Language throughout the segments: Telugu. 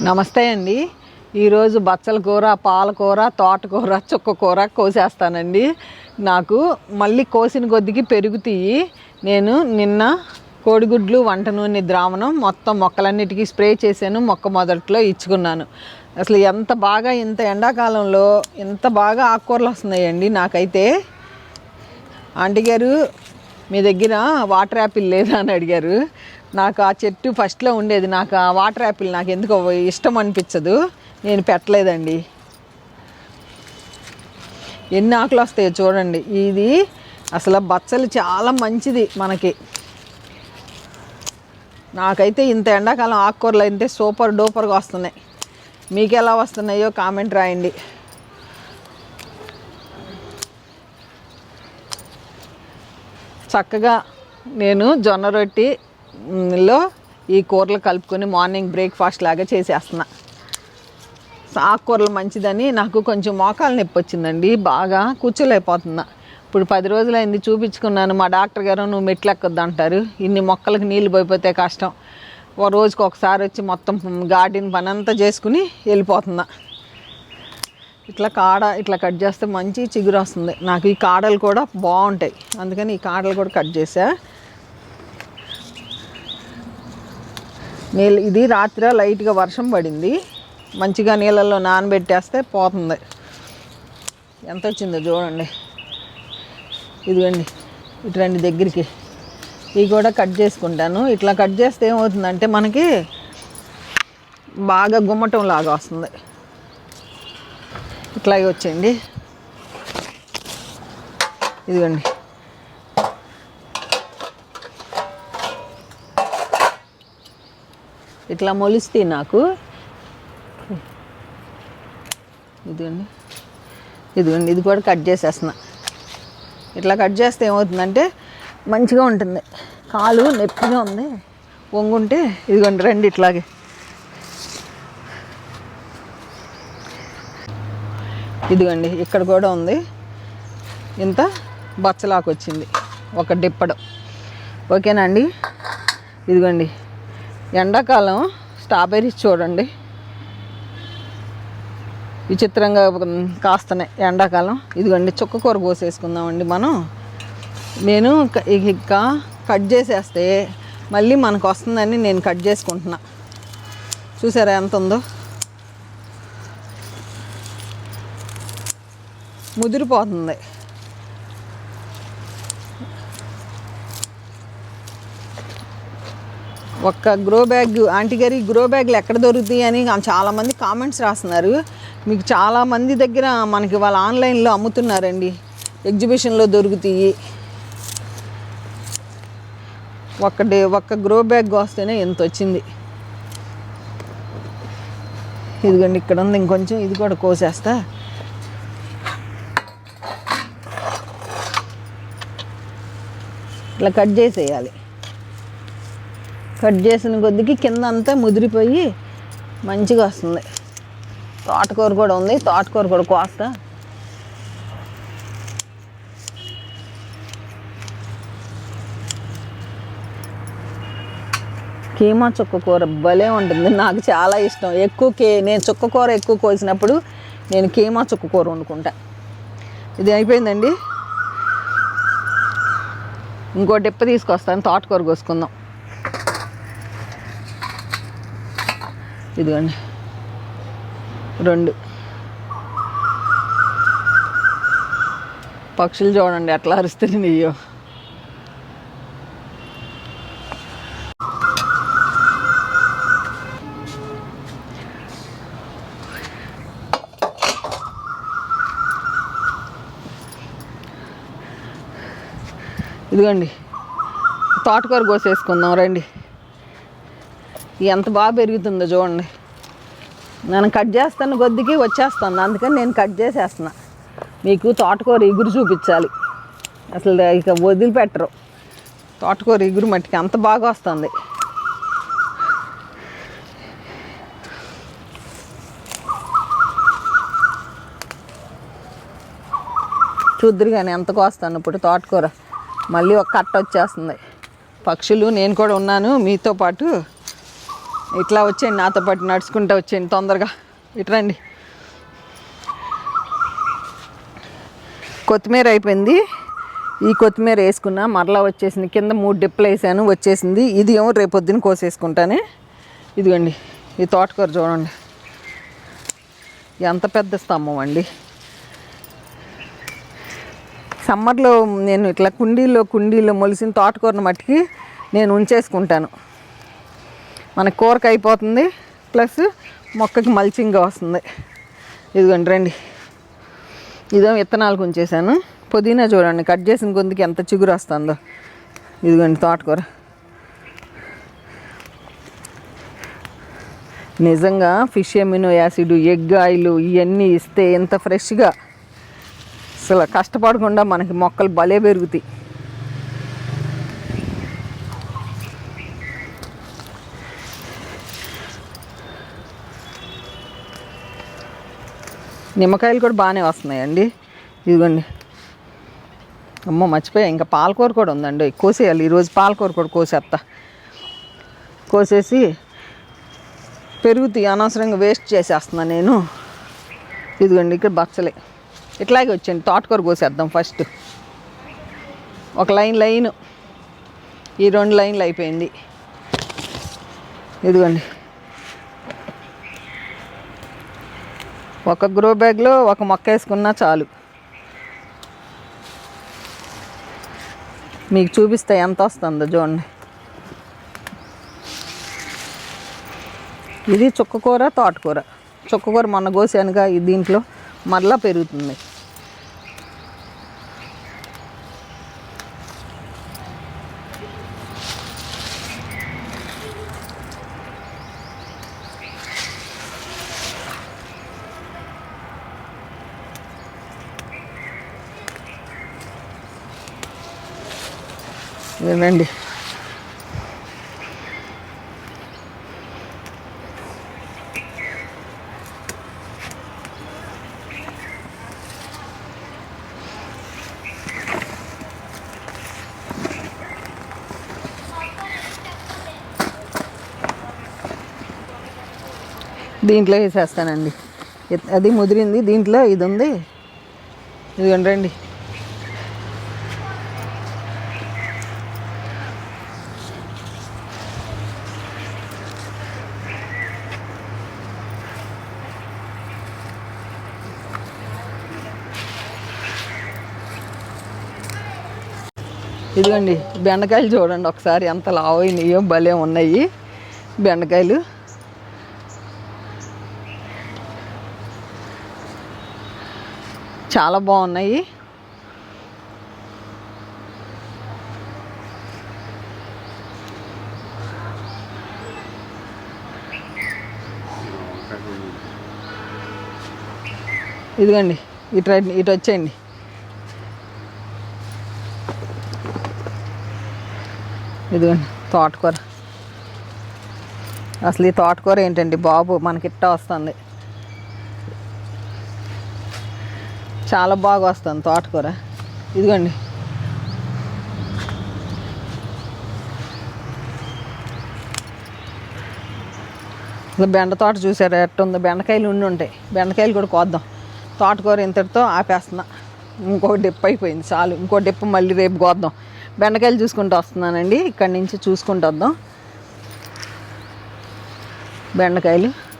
నమస్తే అండి. ఈరోజు బచ్చల కూర పాలకూర తోటకూర చుక్కకూర కోసేస్తానండి. నాకు మళ్ళీ కోసిన కొద్దికి పెరుగుతాయి. నేను నిన్న కోడిగుడ్లు వంట నూనె ద్రావణం మొత్తం మొక్కలన్నిటికీ స్ప్రే చేశాను మొక్క మొదట్లో ఇచ్చుకున్నాను. అసలు ఎంత బాగా ఇంత ఎండాకాలంలో ఎంత బాగా ఆకుకూరలు వస్తున్నాయండి నాకైతే. ఆంటీ గారు మీ దగ్గర వాటర్ యాపిల్ లేదా అని అడిగారు. నాకు ఆ చెట్టు ఫస్ట్లో ఉండేది. నాకు ఆ వాటర్ యాపిల్ నాకు ఎందుకో ఇష్టం అనిపించదు. నేను పెట్టలేదండి. ఎన్ని ఆకులు వస్తాయో చూడండి. ఇది అసలు బచ్చలు చాలా మంచిది మనకి. నాకైతే ఇంత ఎండాకాలం ఆకుకూరలు అయితే సూపర్ డూపర్గా వస్తున్నాయి. మీకు ఎలా వస్తున్నాయో కామెంట్ రాయండి. చక్కగా నేను జొన్న రొట్టిలో ఈ కూరలు కలుపుకొని మార్నింగ్ బ్రేక్ఫాస్ట్ లాగా చేసేస్తున్నా. ఆకుకూరలు మంచిదని నాకు కొంచెం మోకాలు నొప్పి వచ్చిందండి బాగా కూర్చోలేకపోతున్నా. ఇప్పుడు పది రోజులైంది చూపించుకున్నాను మా డాక్టర్ గారు నువ్వు మెట్లు ఎక్కొద్దు అంటారు. ఇన్ని మొక్కలకు నీళ్ళు పోయిపోతే కష్టం. ఓ రోజుకి ఒకసారి వచ్చి మొత్తం గార్డెన్ పని అంతా చేసుకుని వెళ్ళిపోతున్నా. ఇట్లా కాడ ఇట్లా కట్ చేస్తే మంచి చిగురు వస్తుంది. నాకు ఈ కాడలు కూడా బాగుంటాయి. అందుకని ఈ కాడలు కూడా కట్ చేసా. నీళ్ళు ఇది రాత్రి లైట్గా వర్షం పడింది. మంచిగా నీళ్ళల్లో నానబెట్టేస్తే పోతుంది. ఎంత వచ్చిందో చూడండి. ఇదిగోండి ఇటు రండి దగ్గరికి. ఇవి కూడా కట్ చేసుకుంటాను. ఇట్లా కట్ చేస్తే ఏమవుతుందంటే మనకి బాగా గుమ్మటం లాగా వస్తుంది. ఇట్లాగే వచ్చేయండి. ఇదిగోండి. ఇట్లా మొలిస్తే నాకు. ఇదిగోండి. ఇదిగోండి ఇది కూడా కట్ చేసేస్తున్నా. ఇట్లా కట్ చేస్తే ఏమవుతుందంటే మంచిగా ఉంటుంది. కాలు నొప్పిగా ఉంది. వంగుంటే ఇదిగోండి రండి ఇట్లాగే. ఇదిగోండి ఇక్కడ కూడా ఉంది. ఇంత బచ్చలాకు వచ్చింది ఒక డిప్పడు. ఓకేనా అండి? ఇదిగోండి ఎండాకాలం స్ట్రాబెర్రీస్ చూడండి. విచిత్రంగా కాస్తున్నాయి ఎండాకాలం. ఇదిగోండి చుక్కకూర కోసేసుకుందామండి మనం. నేను ఇంకా కట్ చేసేస్తే మళ్ళీ మనకు వస్తుందని నేను కట్ చేసుకుంటున్నా. చూసారా ఎంత ఉందో? ముదిరిపోతుంది. ఒక్క గ్రో బ్యాగ్ ఆంటీ గారి గ్రో బ్యాగ్లు ఎక్కడ దొరుకుతాయి అని చాలామంది కామెంట్స్ రాస్తున్నారు. మీకు చాలామంది దగ్గర మనకి వాళ్ళ ఆన్లైన్లో అమ్ముతున్నారండి. ఎగ్జిబిషన్లో దొరుకుతాయి. ఒక్క డే ఒక్క గ్రో బ్యాగ్ వస్తేనే ఎంత వచ్చింది. ఇదిగోండి ఇక్కడ ఉంది ఇంకొంచెం ఇది కూడా కోసేస్తా. ఇట్లా కట్ చేసేయాలి. కట్ చేసిన కొద్దికి కింద అంతా ముదిరిపోయి మంచిగా వస్తుంది. తోటకూర కూడా ఉంది. తోటకూర కూడా కోస్తా. కీమా చుక్క కూర భలే ఉంటుంది. నాకు చాలా ఇష్టం. ఎక్కువ కే నేను చుక్క కూర ఎక్కువ కోసినప్పుడు నేను కీమా చుక్క కూర వండుకుంటా. ఇది అయిపోయిందండి? ఇంకో డిప్ప తీసుకొస్తాను తోటకూర కోసుకుందాం. ఇదిగోండి. రెండు. పక్షులు చూడండి ఎట్లా అరుస్తున్నాయో ఇదిగోండి తోటకూర కోసేసుకుందాం రండి. ఎంత బాగా పెరుగుతుందో చూడండి. నేను కట్ చేస్తాను కొద్దికి వచ్చేస్తాను అందుకని నేను కట్ చేసేస్తున్నా. మీకు తోటకూర ఎగురు చూపించాలి. అసలు ఇక వదిలిపెట్టరు. తోటకూర ఎగురు మట్టికి అంత బాగా వస్తుంది. చూద్దరు కానీ ఎంత కోస్తాను ఇప్పుడు తోటకూర. మళ్ళీ ఒక కట్ట వచ్చేస్తుంది. పక్షులు నేను కూడా ఉన్నాను మీతో పాటు. ఇట్లా వచ్చేయండి నాతో పాటు నడుచుకుంటూ వచ్చేయండి తొందరగా. ఇట్రండి కొత్తిమీర అయిపోయింది. ఈ కొత్తిమీర వేసుకున్నా మరలా వచ్చేసింది. కింద మూడు డిప్పులు వేసాను వచ్చేసింది. ఇది ఏమో రేపు పొద్దున కోసేసుకుంటానే. ఇదిగోండి ఈ తోటకూర చూడండి. ఎంత పెద్ద స్తంభం అండి. సమ్మర్లో నేను ఇట్లా కుండీలో కుండీలో మొలిసిన తోటకూరను మట్టికి నేను ఉంచేసుకుంటాను. మన కూరకు అయిపోతుంది ప్లస్ మొక్కకి మల్చింగ్గా వస్తుంది. ఇదిగోండి రండి. ఇదో విత్తనాలకు ఉంచేసాను పుదీనా చూడండి కట్ చేసిన గొంతుకి ఎంత చిగురు వస్తుందో. ఇదిగోండి తోటకూర. నిజంగా fish amino acid egg oil ఇవన్నీ ఇస్తే ఎంత ఫ్రెష్గా అసలు కష్టపడకుండా మనకి మొక్కలు భలే పెరుగుతాయి. నిమ్మకాయలు కూడా బాగానే వస్తున్నాయండి. ఇదిగోండి. అమ్మో మర్చిపోయా. ఇంకా పాలకూర కూడా ఉందండి. కోసేయాలి. ఈరోజు పాలకూర కూడా కోసేస్తా కోసేసి పెరుగుతాయి. అనవసరంగా వేస్ట్ చేసేస్తున్నా నేను. ఇదిగోండి ఇక్కడ బచ్చలే. ఇట్లాగే వచ్చేయండి తోటకూర కోసేద్దాం ఫస్ట్. ఒక లైన్ లైన్. ఈ రెండు లైన్లు అయిపోయింది. ఇదిగోండి. ఒక గ్రో బ్యాగ్లో ఒక మొక్క వేసుకున్నా చాలు. మీకు చూపిస్తే ఎంత వస్తుందో చూడండి. ఇది చుక్కకూర తోటకూర. చుక్కకూర మొన్న కోసానుగా ఈ దీంట్లో. మరలా పెరుగుతుంది. ఇదేనండి దీంట్లో వేసేస్తానండి. అది ముదిరింది దీంట్లో ఇది ఉంది. ఇదిగోండి రండి. ఇదిగోండి బెండకాయలు చూడండి ఒకసారి ఎంత లావైనయో భలే ఉన్నాయి. బెండకాయలు. చాలా బాగున్నాయి. ఇదిగోండి ఇటు రండి, ఇటు వచ్చేయండి. ఇదిగోండి తోటకూర. అసలు ఈ తోటకూర ఏంటండి బాబు? మనకిట్ట వస్తుంది. చాలా బాగా వస్తుంది తోటకూర. ఇదిగోండి. బెండ తోట చూసారా? ఎట్టుందో బెండకాయలు ఉండి ఉంటాయి. బెండకాయలు కూడా కోద్దాం. తోటకూర ఇంతటితో ఆపేస్తున్నా. ఇంకో డిప్ అయిపోయింది చాలు. ఇంకో డిప్ మళ్ళీ రేపు కోద్దాం. బెండకాయలు చూసుకుంటూ వస్తున్నానండి. ఇక్కడి నుంచి చూసుకుంటూ వద్దాం. బెండకాయలు.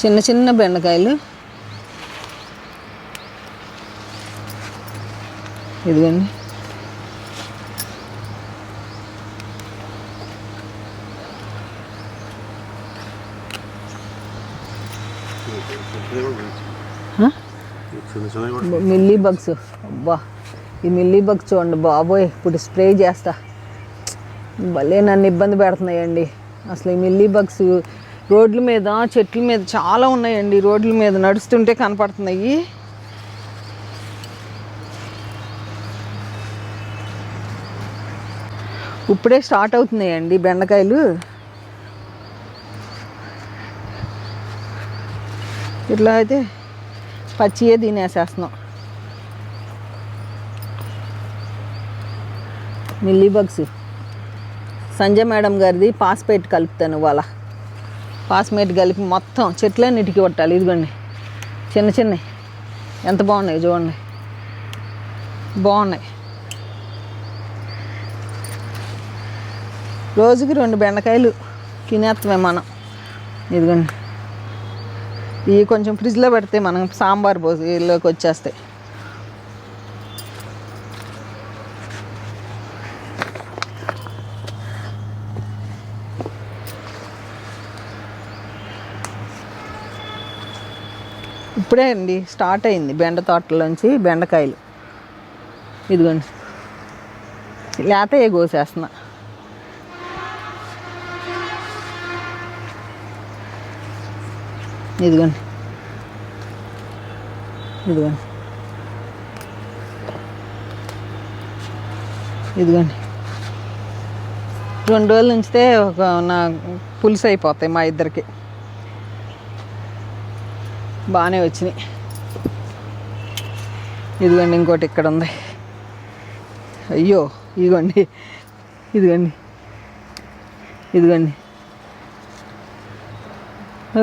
చిన్న చిన్న బెండకాయలు. ఇదిగోండి. Mealy bugs. అబ్బా ఈ మిల్లీ బగ్స్ చూడండి బాబోయ్ ఇప్పుడు స్ప్రే చేస్తా. భలే నన్ను ఇబ్బంది పెడుతున్నాయండి. అసలు ఈ మిల్లీ బగ్స్ రోడ్ల మీద చెట్ల మీద చాలా ఉన్నాయండి. రోడ్ల మీద నడుస్తుంటే కనపడుతున్నాయి. ఇప్పుడే స్టార్ట్ అవుతున్నాయండి బెండకాయలు. ఇట్లా అయితే పచ్చియే తినేసేస్తున్నాం. Mealy bugs. సంజయ్ మేడం గారిది పాస్పేట్ కలుపుతాను వాళ్ళ పాస్మేట్ కలిపి మొత్తం చెట్లన్నిటికీ కొట్టాలి ఇదిగోండి. చిన్న చిన్నవి. ఎంత బాగున్నాయి చూడండి. బాగున్నాయి. రోజుకి రెండు బెండకాయలు తినేస్తామే మనం. ఇదిగోండి. ఇవి కొంచెం ఫ్రిడ్జ్లో పెడితే మనం సాంబార్ పోసి వచ్చేస్తాయి. ఇప్పుడే అండి స్టార్ట్ అయింది బెండ తోటలోంచి బెండకాయలు. ఇదిగోండి. లేత ఏ కోసేస్తున్నా. ఇదిగోండి. ఇదిగోండి. ఇదిగోండి. రెండు రోజులు ఉంచితే ఒక నా పులుసు అయిపోతాయి మా ఇద్దరికి. బాగానే వచ్చినాయి. ఇదిగోండి ఇంకోటి ఇక్కడ ఉంది. అయ్యో ఇదిగోండి. ఇదిగోండి. ఇదిగోండి.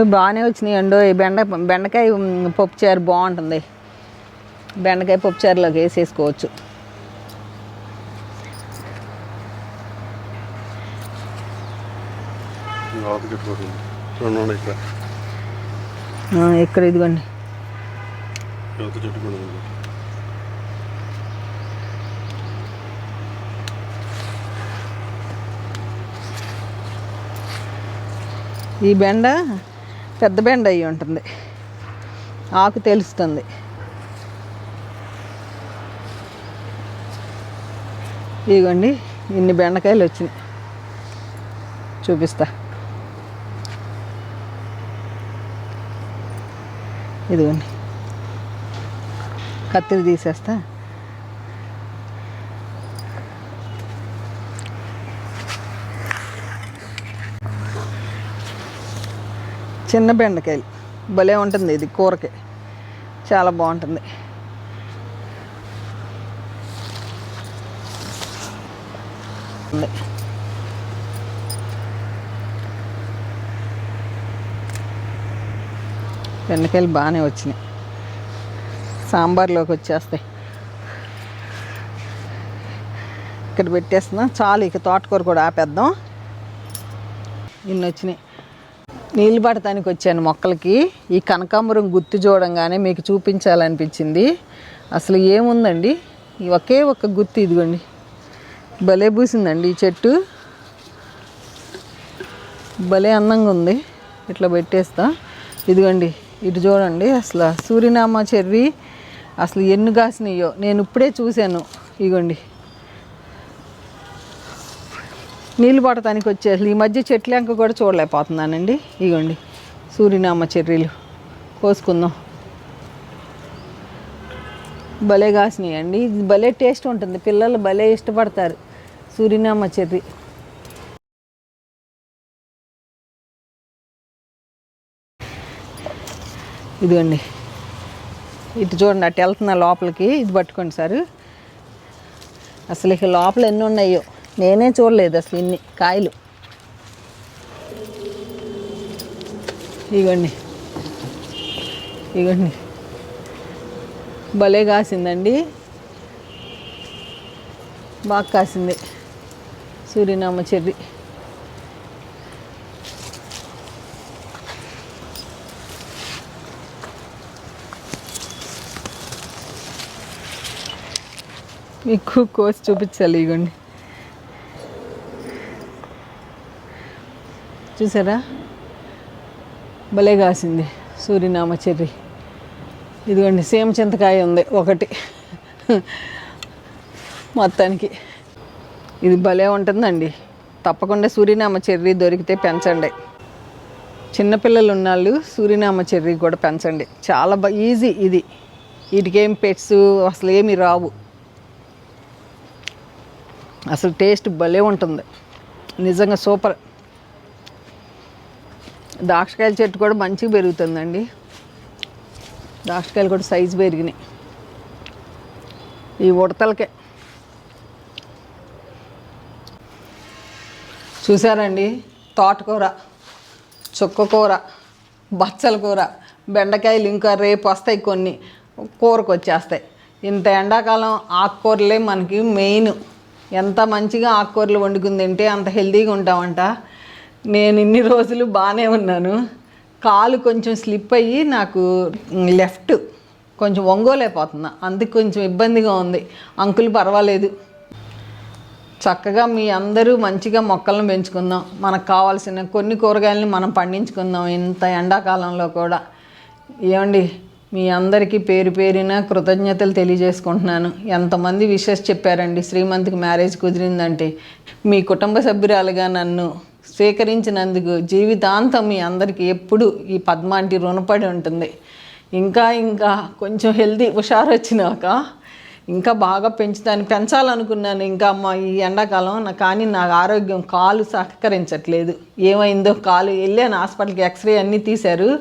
బాగానే వచ్చినాయి అండో. ఈ బెండ బెండకాయ పప్పుచారు బాగుంటుంది. బెండకాయ పప్పుచారులోకి వేసేసుకోవచ్చు. ఇక్కడ. ఆ, ఇక్కడ ఇదిగోండి. ఈ బెండ పెద్ద బెండ అయి ఉంటుంది. ఆకు తెలుస్తుంది. ఇదిగోండి ఇన్ని బెండకాయలు వచ్చినాయి. చూపిస్తా. ఇదిగోండి. కత్తిరి తీసేస్తా. చిన్న బెండకాయలు. భలే ఉంటుంది ఇది కూరకి. చాలా బాగుంటుంది. ఉంది. బెండకాయలు బాగానే వచ్చినాయి. సాంబార్లోకి వచ్చేస్తాయి. ఇక్కడ పెట్టేస్తున్నా. చాలు ఇక తోటకూర కూడా ఆపేద్దాం. ఇన్ని వచ్చినాయి. నీళ్ళు పడటానికి వచ్చాను మొక్కలకి. ఈ కనకాంబరం గుత్తి చూడంగానే మీకు చూపించాలనిపించింది. అసలు ఏముందండి? ఒకే ఒక్క గుత్తి ఇదిగోండి. భలే పూసిందండి ఈ చెట్టు. భలే అందంగా ఉంది. ఇట్లా పెట్టేస్తా. ఇదిగోండి. ఇటు చూడండి అసలు సూర్యనామ చెర్రీ అసలు ఎన్ని కాసినాయో. నేను ఇప్పుడే చూశాను ఇగోండి. నీళ్ళు పడటానికి వచ్చే అసలు ఈ మధ్య చెట్లంక కూడా చూడలేకపోతున్నానండి. ఇగోండి సూర్యనామ చెర్రీలు కోసుకుందాం. భలే కాసినాయండి. ఇది భలే టేస్ట్ ఉంటుంది పిల్లలు భలే ఇష్టపడతారు సూర్యనామ చెర్రీ. ఇదిగోండి. ఇటు చూడండి అటు వెళ్తున్నా లోపలికి. ఇది పట్టుకోండి సార్. అసలు ఇక లోపల ఎన్ని ఉన్నాయో. నేనే చూడలేదు అసలు ఇన్ని కాయలు. ఇగోండి ఇగోండి భలే కాసిందండి. బాగా కాసింది. సూర్యనామ చెర్రీ. మీకు కోసి చూపించాలి ఇగోండి. చూసారా? భలే కాసింది సూర్యనామ చెర్రీ. ఇదిగోండి సేమ చింతకాయ ఉంది ఒకటి. మొత్తానికి. ఇది భలే ఉంటుందండి. తప్పకుండా సూర్యనామ చెర్రీ దొరికితే పెంచండి. చిన్నపిల్లలు ఉన్నాళ్ళు సూర్యనామ చెర్రీ కూడా పెంచండి. చాలా ఈజీ ఇది. వీటికేం పెట్స్ అసలు ఏమి రావు. అసలు టేస్ట్ భలే ఉంటుంది. నిజంగా సూపర్. ద్రాక్షకాయల చెట్టు కూడా మంచిగా పెరుగుతుందండి. ద్రాక్షకాయలు కూడా సైజు పెరిగినాయి. ఈ ఉడతలకే. చూసారండి? తోటకూర చుక్కకూర బచ్చల కూర బెండకాయలు ఇంకా రేపు వస్తాయి కొన్ని. కూరకు వచ్చేస్తాయి. ఇంత ఎండాకాలం ఆకుకూరలే మనకి మెయిన్. ఎంత మంచిగా ఆకుకూరలు వండుకుని తింటే అంత హెల్తీగా ఉంటామంట నేను ఇన్ని రోజులు బాగానే ఉన్నాను. కాలు కొంచెం స్లిప్ అయ్యి నాకు లెఫ్ట్ కొంచెం ఒంగోలేకపోతున్నా. అందుకు కొంచెం ఇబ్బందిగా ఉంది. అంకులు పర్వాలేదు. చక్కగా మీ అందరూ మంచిగా మొక్కలను పెంచుకుందాం. మనకు కావాల్సిన కొన్ని కూరగాయలని మనం పండించుకుందాం. ఇంత ఎండాకాలంలో కూడా. ఏమండి? మీ అందరికీ పేరు పేరిన కృతజ్ఞతలు తెలియజేసుకుంటున్నాను. ఎంతమంది విషెస్ చెప్పారండి శ్రీమంత్కి మ్యారేజ్ కుదిరిందంటే. మీ కుటుంబ సభ్యురాలుగా నన్ను స్వీకరించినందుకు జీవితాంతం మీ అందరికీ ఎప్పుడు ఈ పద్మాంటి రుణపడి ఉంటుంది. ఇంకా ఇంకా కొంచెం హెల్తీ హుషారు వచ్చినాక ఇంకా బాగా పెంచుతాను పెంచాలనుకున్నాను. ఇంకా అమ్మ ఈ ఎండాకాలం నా కానీ నాకు ఆరోగ్యం కాలు సహకరించట్లేదు. ఏమైందో కాలు వెళ్ళాను హాస్పిటల్కి ఎక్స్రే అన్నీ తీశారు.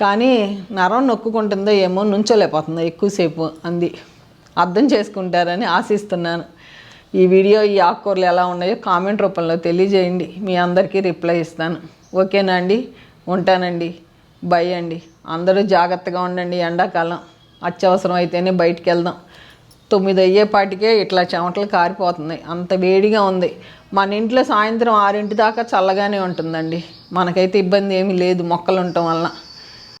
కానీ నరం నొక్కుకుంటుందో ఏమో నుంచోలేకపోతుందో. ఎక్కువసేపు అంది. అర్థం చేసుకుంటారని ఆశిస్తున్నాను. ఈ వీడియో ఈ ఆకుకూరలు ఎలా ఉన్నాయో కామెంట్ రూపంలో తెలియజేయండి. మీ అందరికీ రిప్లై ఇస్తాను. ఓకేనా అండి? ఉంటానండి. బై అండి. అందరూ జాగ్రత్తగా ఉండండి. ఎండాకాలం అత్యవసరం అయితేనే బయటికి వెళ్దాం. తొమ్మిది అయ్యేపాటికే ఇట్లా చెమటలు కారిపోతున్నాయి. అంత వేడిగా ఉంది. మన ఇంట్లో సాయంత్రం ఆరింటి దాకా చల్లగానే ఉంటుందండి. మనకైతే ఇబ్బంది ఏమీ లేదు మొక్కలు ఉండటం వల్ల